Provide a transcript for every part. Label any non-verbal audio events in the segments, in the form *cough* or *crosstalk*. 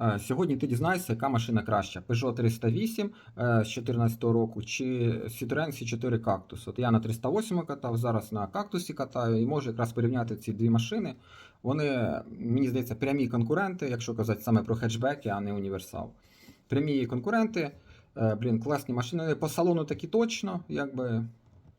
Е, Сьогодні ти дізнаєшся, яка машина краща: Peugeot 308 е, з 2014 року чи Citroen C4 Cactus. От я на 308 катав, зараз на Cactus катаю і можу якраз порівняти ці дві машини. Вони, мені здається, прямі конкуренти, якщо казати саме про хетчбеки, а не універсал. Прямі конкуренти, е, блін, класні машини. По салону такі точно, якби.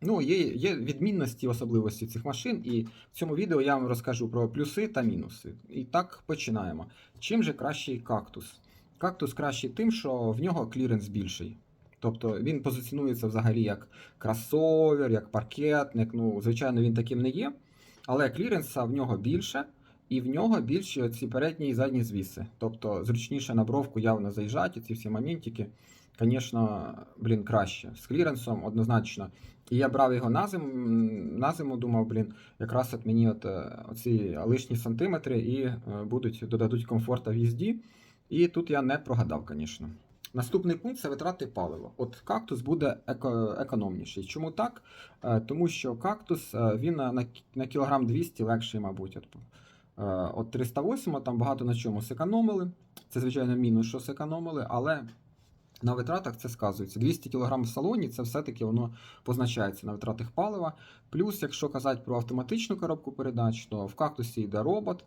Ну, є, є відмінності, особливості цих машин, і в цьому відео я вам розкажу про плюси та мінуси. І так починаємо. Чим же кращий кактус? Кактус кращий тим, що в нього кліренс більший. Тобто він позиціонується взагалі як кросовер, як паркетник. Ну, звичайно, він таким не є. Але кліренса в нього більше, і в нього більші ці передні і задні звіси. Тобто зручніше на бровку явно заїжджати, ці всі моментики. Звісно, блін, краще. З кліренсом однозначно. І я брав його на зиму, на зиму думав, блін, якраз от мені от, е, оці лишні сантиметри і е, будуть додадуть комфорту в їзді. І тут я не прогадав, звісно. Наступний пункт це витрати палива. От кактус буде еко- економніший. Чому так? Е, Тому що кактус він на, на, кілограм 200 легший, мабуть. От, от 308 там багато на чому зекономили. Це, звичайно, мінус, що зекономили, але на витратах це сказується. 200 кг в салоні це все-таки воно позначається на витратах палива. Плюс, якщо казати про автоматичну коробку передач, то в кактусі йде робот,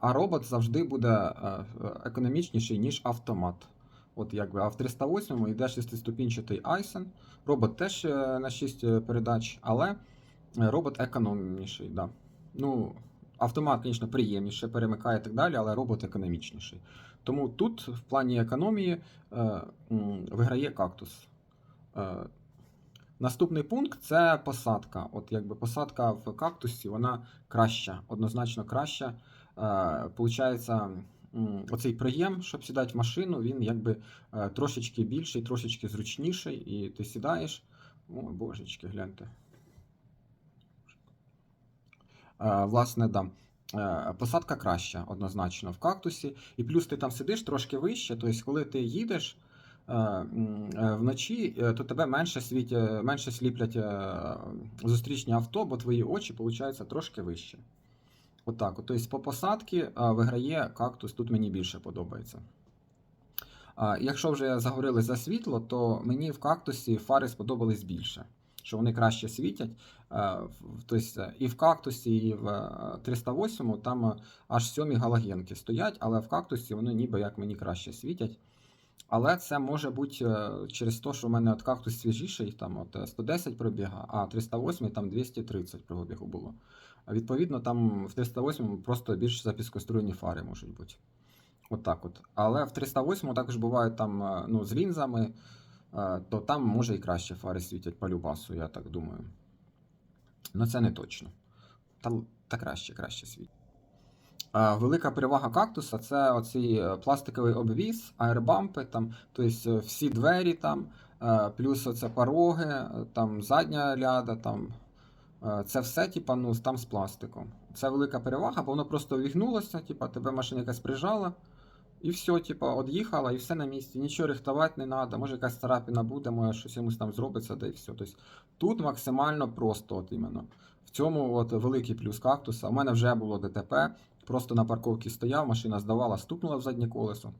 а робот завжди буде е, е, економічніший, ніж автомат. От якби, а в 308 йде шестиступінчатий Айсен. Робот теж е, на 6 передач, але робот економніший. Да. Ну, автомат, звісно, приємніше, перемикає і так далі, але робот економічніший. Тому тут, в плані економії, е, виграє кактус. Е, Наступний пункт це посадка. От якби посадка в кактусі, вона краща, однозначно краща. Е, Получається, оцей приєм, щоб сідати в машину, він якби трошечки більший, трошечки зручніший, і ти сідаєш. О, божечки, гляньте. Е, Власне, да. Е, Посадка краща, однозначно, в кактусі. І плюс ти там сидиш трошки вище, тобто, коли ти їдеш е, вночі, то тебе менше світ, е, менше сліплять зустрічні авто, бо твої очі, виходить, трошки вище. Отак. От, тобто, по посадці виграє кактус, тут мені більше подобається. Якщо вже заговорили за світло, то мені в кактусі фари сподобались більше, що вони краще світять. Тобто і в кактусі, і в е, 308 там е, аж сьомі галогенки стоять, але в кактусі вони ніби як мені краще світять. Але це може бути через те, що в мене от кактус свіжіший, там от е, 110 пробіга, а 308 там 230 пробігу було. Відповідно, там в 308 просто більш запіскоструйні фари можуть бути. От так от. Але в 308 також бувають там ну, з лінзами, то там може і краще фари світять по любасу, я так думаю. Ну це не точно. Та, та краще, краще світять. Е, Велика перевага кактуса це оцей е, пластиковий обвіз, аербампи, там, тобто всі двері там, е, плюс оце пороги, е, там задня ляда, там. е, Це все, типа, ну, там з пластиком. Це велика перевага, бо воно просто увігнулося, типа, тебе машина якась прижала, і все, типа, од'їхала, і все на місці. Нічого рихтувати не треба, може якась царапина буде, може щось йомусь там зробиться, да і все. Тобто, тут максимально просто, от іменно. В цьому от великий плюс кактуса. У мене вже було ДТП. Просто на парковці стояв, машина здавала, стукнула в заднє колесо.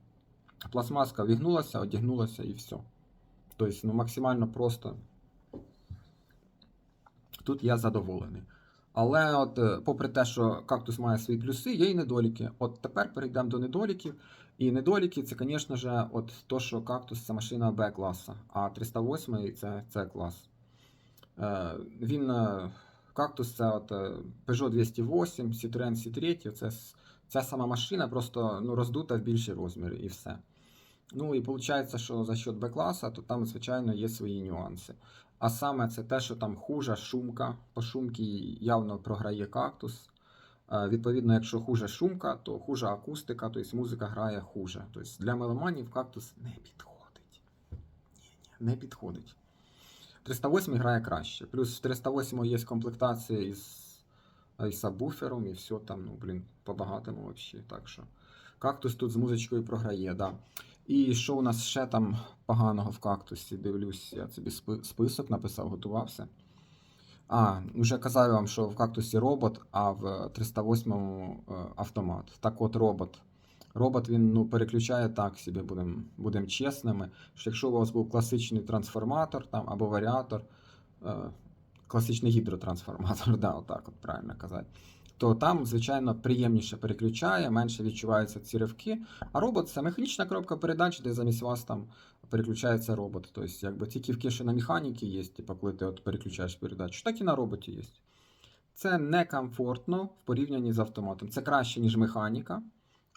Пластмаска вігнулася, одягнулася і все. Тобто, ну, максимально просто. Тут я задоволений. Але, от, е, попри те, що кактус має свої плюси, є і недоліки. От тепер перейдемо до недоліків. І недоліки це, звісно ж, от то, що кактус це машина Б класа, а 308 це С клас. Е, він е, кактус це от е, Peugeot 208, Citroen C3, це ця сама машина, просто ну, роздута в більші розміри і все. Ну і виходить, що за счет Б-класа, то там, звичайно, є свої нюанси. А саме це те, що там хужа шумка, по шумці явно програє кактус. Е, Відповідно, якщо хуже шумка, то хужа акустика, тобто музика грає хуже. Тобто для меломанів кактус не підходить. Ні-ні, не підходить. 308 грає краще. Плюс в 308 є комплектація із, із сабвуфером, і все там, ну, блін, по-багатому взагалі. Так що кактус тут з музичкою програє, да. І що у нас ще там поганого в кактусі? Дивлюсь, я собі список написав, готувався. А, вже казав вам, що в кактусі робот, а в 308 е, автомат. Так от робот Робот він ну, переключає так собі, будемо будем чесними. Що якщо у вас був класичний трансформатор там, або варіатор, е, класичний гідротрансформатор, *laughs* да, отак от правильно казати, то там, звичайно, приємніше переключає, менше відчуваються ці ривки. А робот це механічна коробка передач, де замість вас там переключається робот. Тобто, якби ті ківки, що на механіки є, типу, коли ти от переключаєш передачу, так і на роботі є. Це некомфортно в порівнянні з автоматом. Це краще, ніж механіка.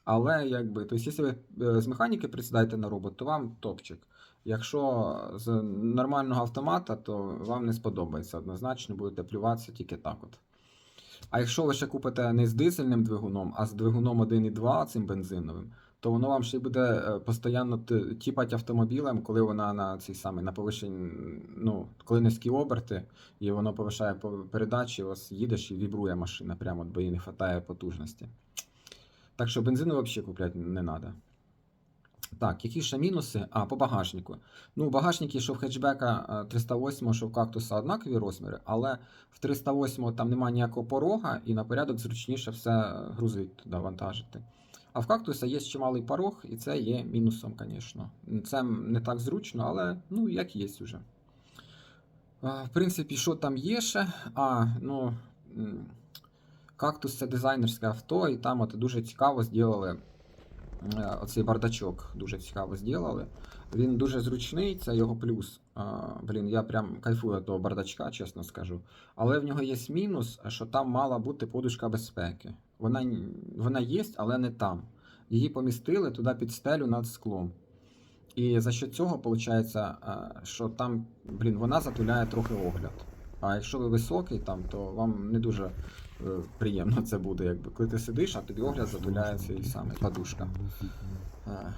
Але якби, тобто, якщо ви е, з механіки присідаєте на робот, то вам топчик. Якщо з нормального автомата, то вам не сподобається однозначно, будете плюватися тільки так. от. А якщо ви ще купите не з дизельним двигуном, а з двигуном 1.2 цим бензиновим, то воно вам ще буде е, постійно т- тіпать автомобілем, коли вона на цей самий на повишенні, ну, коли низькі оберти, і воно повишає передачі, у вас їдеш і вібрує машина, прямо бо їй не вистачає потужності. Так що бензину взагалі купляти не треба. Так, які ще мінуси? А, по багажнику. Ну, багажники, що в хетчбека е, 308, що в кактуса однакові розміри, але в 308 там немає ніякого порога, і на порядок зручніше все грузити туди, вантажити. А в кактуса є чималий порог, і це є мінусом, звісно. Це не так зручно, але ну, як є вже. Е, В принципі, що там є ще? А, ну. Кактус це дизайнерське авто, і там от дуже цікаво зробили е, оцей бардачок. Дуже цікаво зробили. Він дуже зручний, це його плюс. Блін, я прям кайфую того бардачка, чесно скажу. Але в нього є мінус, що там мала бути подушка безпеки. Вона, вона є, але не там. Її помістили туди під стелю над склом. І за що цього виходить, що там, блін, вона затуляє трохи огляд. А якщо ви високий там, то вам не дуже е, приємно це буде, якби коли ти сидиш, а тобі огляд затуляє цей самий подушка. Е,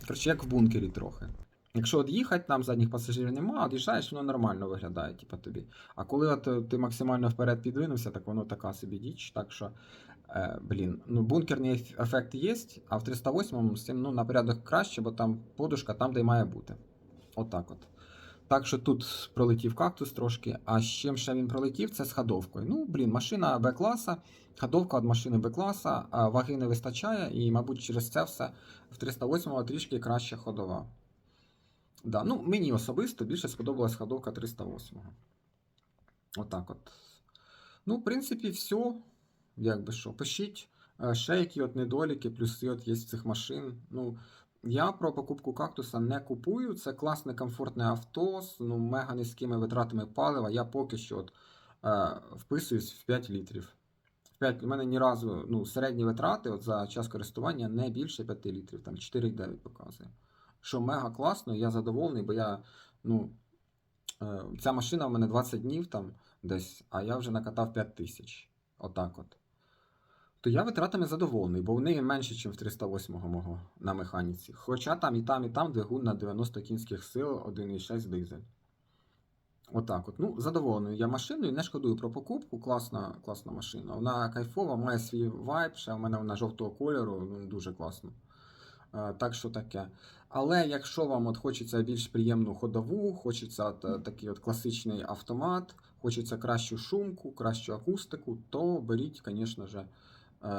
Коротше, як в бункері трохи. Якщо от їхати, там задніх пасажирів немає, од'їжджаєш, воно нормально виглядає, типа тобі. А коли от е, ти максимально вперед підвинувся, так воно така собі діч. Так що, е, блін, ну бункерний ефект є, а в 308 з цим ну, на порядок краще, бо там подушка там, де має бути. Отак от. Так що тут пролетів кактус трошки, а з чим ще він пролетів, це з ходовкою. Ну, блін, машина Б-класа, ходовка від машини Б-класа, ваги не вистачає, і, мабуть, через це все в 308-го трішки краща ходова. Да, ну, мені особисто більше сподобалась ходовка 308-го. Отак от. Ну, в принципі, все. Як би що, пишіть. Е, Ще які от недоліки, плюси от є в цих машин. Ну, я про покупку кактуса не купую. Це класне, комфортне авто з ну, мега низькими витратами палива. Я поки що от, е, вписуюсь в 5 літрів. В 5, у мене ні разу ну, середні витрати от, за час користування не більше 5 літрів, там 4,9 показує. Що мега класно, я задоволений, бо я, ну, е, ця машина в мене 20 днів там десь, а я вже накатав 5 тисяч. Отак от. То я витратами задоволений, бо вони менше, ніж в 308 мого на механіці. Хоча там і там, і там двигун на 90 кінських сил 1,6 дизель. Отак от. Ну, задоволений я машиною, не шкодую про покупку. Класна, класна машина. Вона кайфова, має свій вайб, ще в мене вона жовтого кольору, ну, дуже класно. Е, Так що таке. Але якщо вам от хочеться більш приємну ходову, хочеться от, е, такий от класичний автомат, хочеться кращу шумку, кращу акустику, то беріть, звісно ж, е,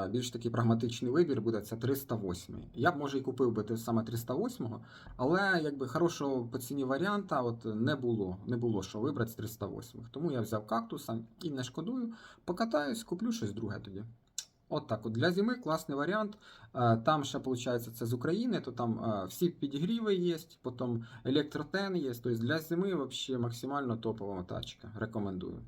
більш такий прагматичний вибір буде це 308. Я б може і купив би те саме 308, але якби хорошого по ціні варіанта от не було. Не було що вибрати з 308. Тому я взяв кактуса і не шкодую. Покатаюсь, куплю щось друге тоді. От так от для зими класний варіант. Е, Там ще, виходить, це з України, то там е, всі підігріви є, потім електротен є. Тобто для зими взагалі максимально топова тачка. Рекомендую.